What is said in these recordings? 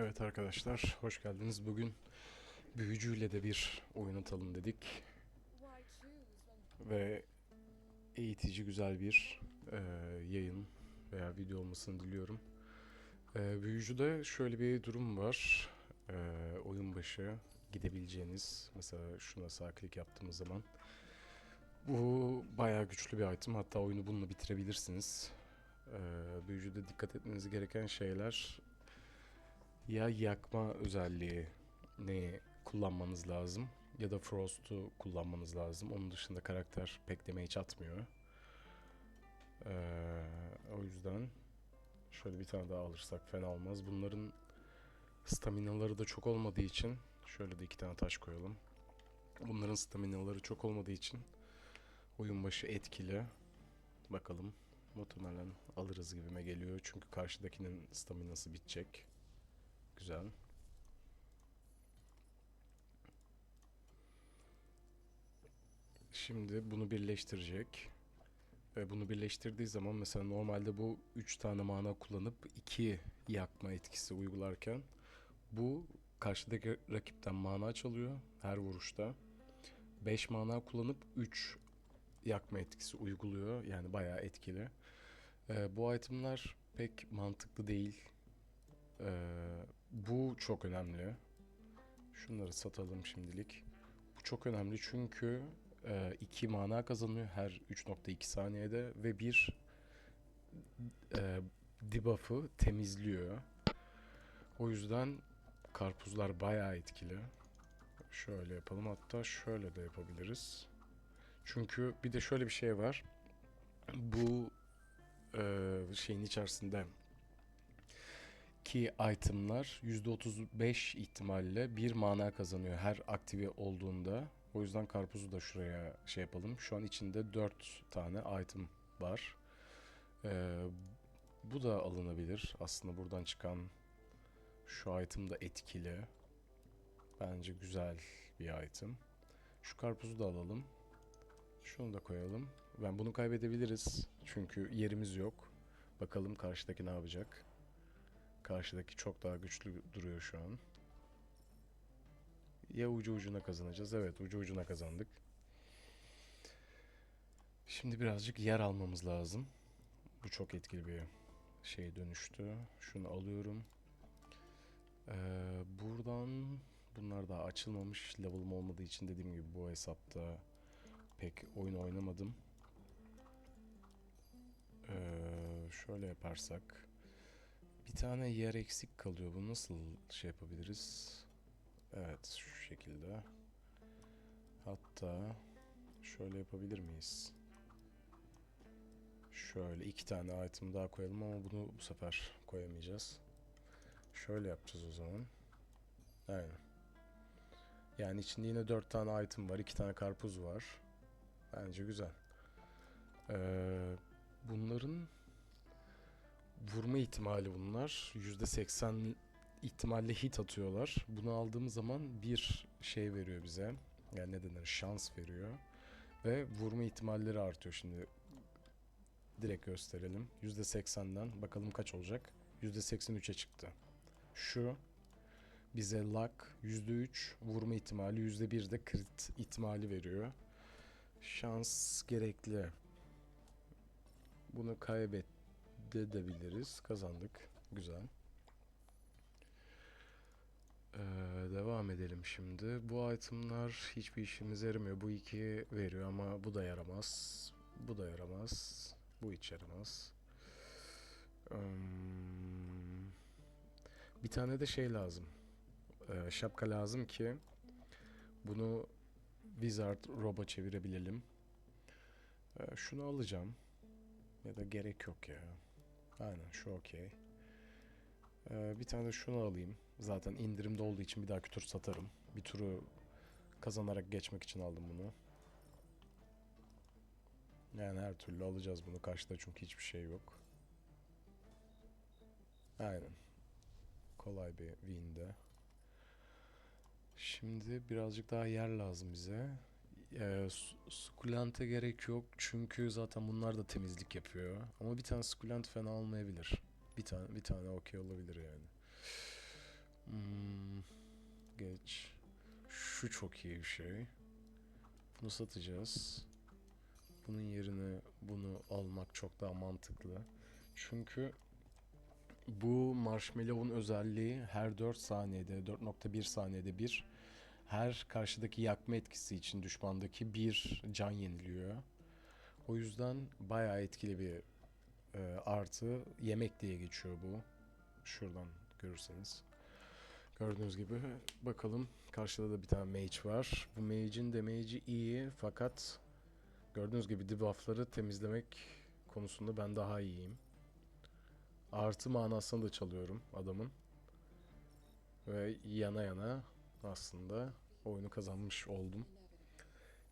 Evet arkadaşlar, hoş geldiniz. Bugün büyücüyle de bir oyun atalım dedik ve eğitici güzel bir e, yayın veya video olmasını diliyorum. E, büyücüde şöyle bir durum var. E, oyun başı gidebileceğiniz, mesela şuna sağ yaptığımız zaman bu bayağı güçlü bir item. Hatta oyunu bununla bitirebilirsiniz. E, büyücüde dikkat etmeniz gereken şeyler ya yakma özelliği ne kullanmanız lazım ya da Frost'u kullanmanız lazım. Onun dışında karakter pek damage atmıyor. Ee, o yüzden şöyle bir tane daha alırsak fena olmaz. Bunların staminaları da çok olmadığı için şöyle de iki tane taş koyalım. Bunların staminaları çok olmadığı için oyun başı etkili. Bakalım. Muhtemelen alırız gibime geliyor. Çünkü karşıdakinin staminası bitecek. Güzel. Şimdi bunu birleştirecek. Ve bunu birleştirdiği zaman mesela normalde bu 3 tane mana kullanıp 2 yakma etkisi uygularken bu karşıdaki rakipten mana çalıyor her vuruşta. 5 mana kullanıp 3 yakma etkisi uyguluyor. Yani bayağı etkili. Ee, bu itemler pek mantıklı değil. Ee, bu çok önemli. Şunları satalım şimdilik. Bu çok önemli çünkü 2 mana kazanıyor her 3.2 saniyede ve bir e, debuff'ı temizliyor. O yüzden karpuzlar bayağı etkili. Şöyle yapalım hatta şöyle de yapabiliriz. Çünkü bir de şöyle bir şey var. Bu e, şeyin içerisinde ki itemlar %35 ihtimalle bir mana kazanıyor her aktive olduğunda. O yüzden karpuzu da şuraya şey yapalım. Şu an içinde 4 tane item var. Ee, bu da alınabilir. Aslında buradan çıkan şu item da etkili. Bence güzel bir item. Şu karpuzu da alalım. Şunu da koyalım. Ben bunu kaybedebiliriz. Çünkü yerimiz yok. Bakalım karşıdaki ne yapacak. Karşıdaki çok daha güçlü duruyor şu an. Ya ucu ucuna kazanacağız. Evet ucu ucuna kazandık. Şimdi birazcık yer almamız lazım. Bu çok etkili bir şey dönüştü. Şunu alıyorum. Ee, buradan bunlar daha açılmamış. Level'ım olmadığı için dediğim gibi bu hesapta pek oyun oynamadım. Ee, şöyle yaparsak bir tane yer eksik kalıyor. Bu nasıl şey yapabiliriz? Evet şu şekilde. Hatta şöyle yapabilir miyiz? Şöyle iki tane item daha koyalım ama bunu bu sefer koyamayacağız. Şöyle yapacağız o zaman. Aynen. Yani içinde yine dört tane item var. iki tane karpuz var. Bence güzel. Ee, bunların vurma ihtimali bunlar. %80 ihtimalle hit atıyorlar. Bunu aldığımız zaman bir şey veriyor bize. Yani ne denir? Şans veriyor. Ve vurma ihtimalleri artıyor şimdi. Direkt gösterelim. %80'den bakalım kaç olacak? %83'e çıktı. Şu bize luck %3 vurma ihtimali %1 de crit ihtimali veriyor. Şans gerekli. Bunu kaybedebiliriz. Kazandık. Güzel. Ee, devam edelim şimdi. Bu itemlar hiçbir işimize yaramıyor. Bu iki veriyor ama bu da yaramaz. Bu da yaramaz. Bu hiç yaramaz. Hmm, bir tane de şey lazım. Ee, şapka lazım ki bunu Wizard Rob'a çevirebilelim. Ee, şunu alacağım. Ya da gerek yok ya. Aynen şu okey. Ee, bir tane de şunu alayım. Zaten indirimde olduğu için bir dahaki tur satarım. Bir turu kazanarak geçmek için aldım bunu. Yani her türlü alacağız bunu. Karşıda çünkü hiçbir şey yok. Aynen. Kolay bir win'de. Şimdi birazcık daha yer lazım bize e, sukulente gerek yok çünkü zaten bunlar da temizlik yapıyor. Ama bir tane sukulent fena olmayabilir. Bir tane bir tane okey olabilir yani. Hmm, geç. Şu çok iyi bir şey. Bunu satacağız. Bunun yerine bunu almak çok daha mantıklı. Çünkü bu marshmallow'un özelliği her 4 saniyede, 4.1 saniyede bir her karşıdaki yakma etkisi için düşmandaki bir can yeniliyor. O yüzden bayağı etkili bir e, artı yemek diye geçiyor bu. Şuradan görürseniz. Gördüğünüz gibi bakalım karşıda da bir tane mage var. Bu mage'in damage'i iyi fakat gördüğünüz gibi debuff'ları temizlemek konusunda ben daha iyiyim. Artı manasını da çalıyorum adamın. Ve yana yana aslında oyunu kazanmış oldum.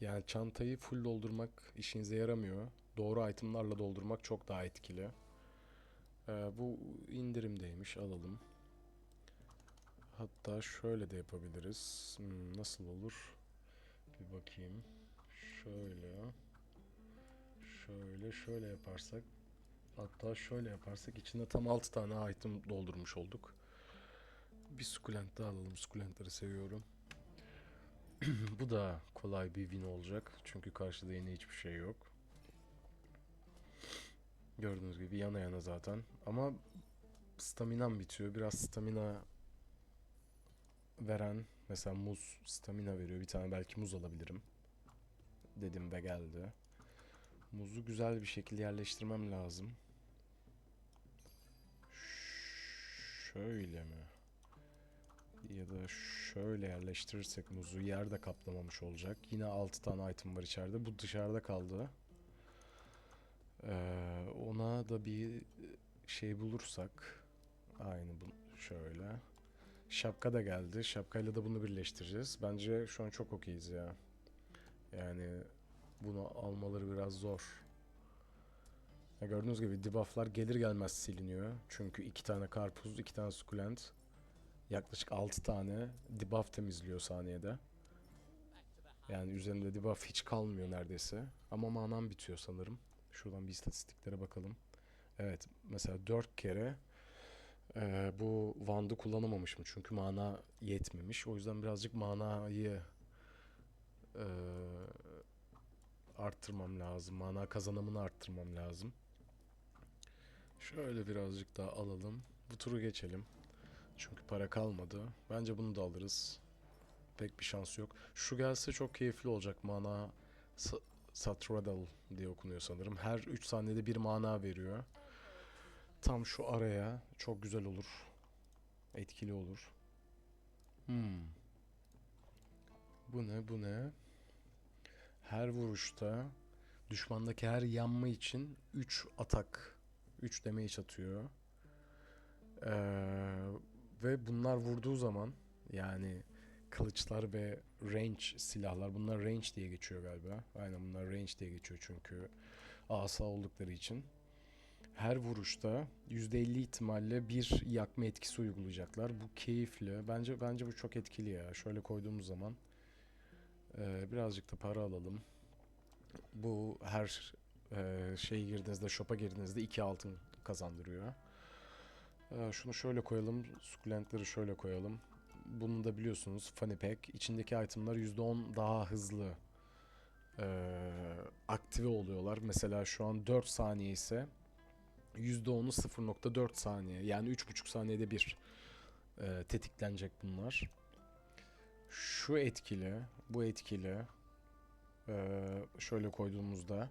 Yani çantayı full doldurmak işinize yaramıyor. Doğru itemlarla doldurmak çok daha etkili. Ee, bu indirimdeymiş alalım. Hatta şöyle de yapabiliriz. Hmm, nasıl olur? Bir bakayım. Şöyle. Şöyle şöyle yaparsak. Hatta şöyle yaparsak içinde tam 6 tane item doldurmuş olduk. Bir sukulent daha alalım. Sukulentleri seviyorum. Bu da kolay bir win olacak. Çünkü karşıda yine hiçbir şey yok. Gördüğünüz gibi yana yana zaten. Ama staminam bitiyor. Biraz stamina veren mesela muz stamina veriyor. Bir tane belki muz alabilirim. Dedim ve geldi. Muzu güzel bir şekilde yerleştirmem lazım. Şöyle mi? Ya da şöyle yerleştirirsek muzu yer de kaplamamış olacak. Yine 6 tane item var içeride. Bu dışarıda kaldı. Ee, ona da bir şey bulursak aynı bu şöyle. Şapka da geldi. Şapkayla da bunu birleştireceğiz. Bence şu an çok okeyiz ya. Yani bunu almaları biraz zor. Ya gördüğünüz gibi debufflar gelir gelmez siliniyor. Çünkü iki tane karpuz, iki tane sukulent. Yaklaşık 6 tane debuff temizliyor saniyede. Yani üzerinde debuff hiç kalmıyor neredeyse. Ama manam bitiyor sanırım. Şuradan bir istatistiklere bakalım. Evet mesela 4 kere e, bu Wand'ı kullanamamışım. Çünkü mana yetmemiş. O yüzden birazcık manayı e, arttırmam lazım. Mana kazanımını arttırmam lazım. Şöyle birazcık daha alalım. Bu turu geçelim. Çünkü para kalmadı. Bence bunu da alırız. Pek bir şans yok. Şu gelse çok keyifli olacak. Mana Sa- Satradal diye okunuyor sanırım. Her 3 saniyede bir mana veriyor. Tam şu araya çok güzel olur. Etkili olur. Hmm. Bu ne bu ne? Her vuruşta düşmandaki her yanma için 3 atak, 3 damage atıyor. Ee, ve bunlar vurduğu zaman yani kılıçlar ve range silahlar bunlar range diye geçiyor galiba. Aynen bunlar range diye geçiyor çünkü asa oldukları için. Her vuruşta %50 ihtimalle bir yakma etkisi uygulayacaklar. Bu keyifli. Bence bence bu çok etkili ya. Şöyle koyduğumuz zaman ee, birazcık da para alalım. Bu her e, şey girdiğinizde, shop'a girdiğinizde iki altın kazandırıyor. Ee, şunu şöyle koyalım. Sukulentleri şöyle koyalım. Bunu da biliyorsunuz Funny Pack. İçindeki itemlar %10 daha hızlı e, aktive oluyorlar. Mesela şu an 4 saniye ise %10'u 0.4 saniye. Yani 3.5 saniyede bir e, tetiklenecek bunlar. Şu etkili, bu etkili. Ee, şöyle koyduğumuzda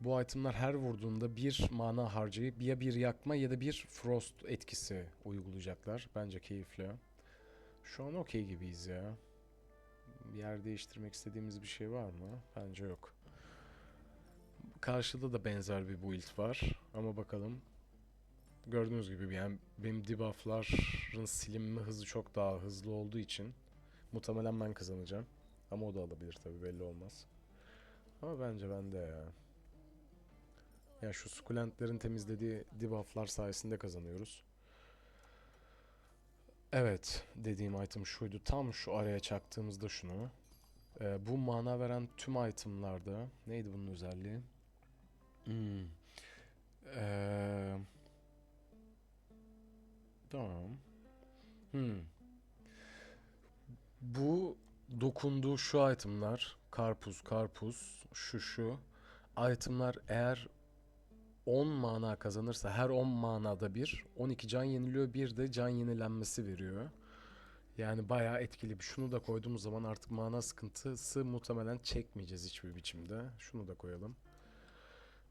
bu itemler her vurduğunda bir mana harcayıp ya bir yakma ya da bir frost etkisi uygulayacaklar. Bence keyifli. Şu an okey gibiyiz ya. Yer değiştirmek istediğimiz bir şey var mı? Bence yok. Karşıda da benzer bir build var. Ama bakalım. Gördüğünüz gibi yani benim debuffların silinme hızı çok daha hızlı olduğu için muhtemelen ben kazanacağım. Ama o da alabilir tabi belli olmaz. Ama bence bende ya. Ya şu sukulentlerin temizlediği debufflar sayesinde kazanıyoruz. Evet dediğim item şuydu. Tam şu araya çaktığımızda şunu. Ee, bu mana veren tüm itemlarda neydi bunun özelliği? Hmm. Ee, tamam. Hmm. Bu dokunduğu şu itemlar karpuz karpuz şu şu itemlar eğer 10 mana kazanırsa her 10 manada bir 12 can yeniliyor bir de can yenilenmesi veriyor. Yani bayağı etkili. Şunu da koyduğumuz zaman artık mana sıkıntısı muhtemelen çekmeyeceğiz hiçbir biçimde. Şunu da koyalım.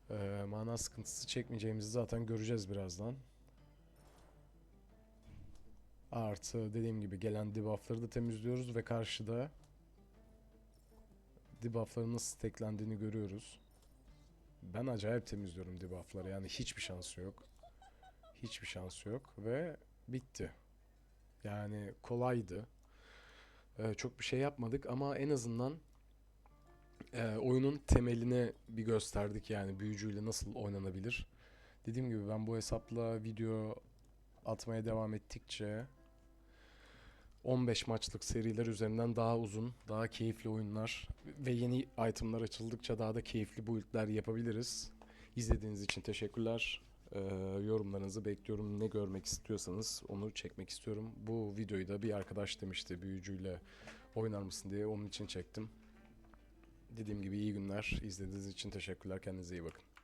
Ee, mana sıkıntısı çekmeyeceğimizi zaten göreceğiz birazdan. Artı dediğim gibi gelen debuffları da temizliyoruz ve karşıda debuffların nasıl stacklendiğini görüyoruz. Ben acayip temizliyorum debuffları yani hiçbir şansı yok. Hiçbir şansı yok ve bitti. Yani kolaydı. Ee, çok bir şey yapmadık ama en azından e, oyunun temelini bir gösterdik yani büyücüyle nasıl oynanabilir. Dediğim gibi ben bu hesapla video atmaya devam ettikçe 15 maçlık seriler üzerinden daha uzun, daha keyifli oyunlar ve yeni itemlar açıldıkça daha da keyifli build'ler yapabiliriz. İzlediğiniz için teşekkürler. Ee, yorumlarınızı bekliyorum. Ne görmek istiyorsanız onu çekmek istiyorum. Bu videoyu da bir arkadaş demişti büyücüyle oynar mısın diye onun için çektim. Dediğim gibi iyi günler. İzlediğiniz için teşekkürler. Kendinize iyi bakın.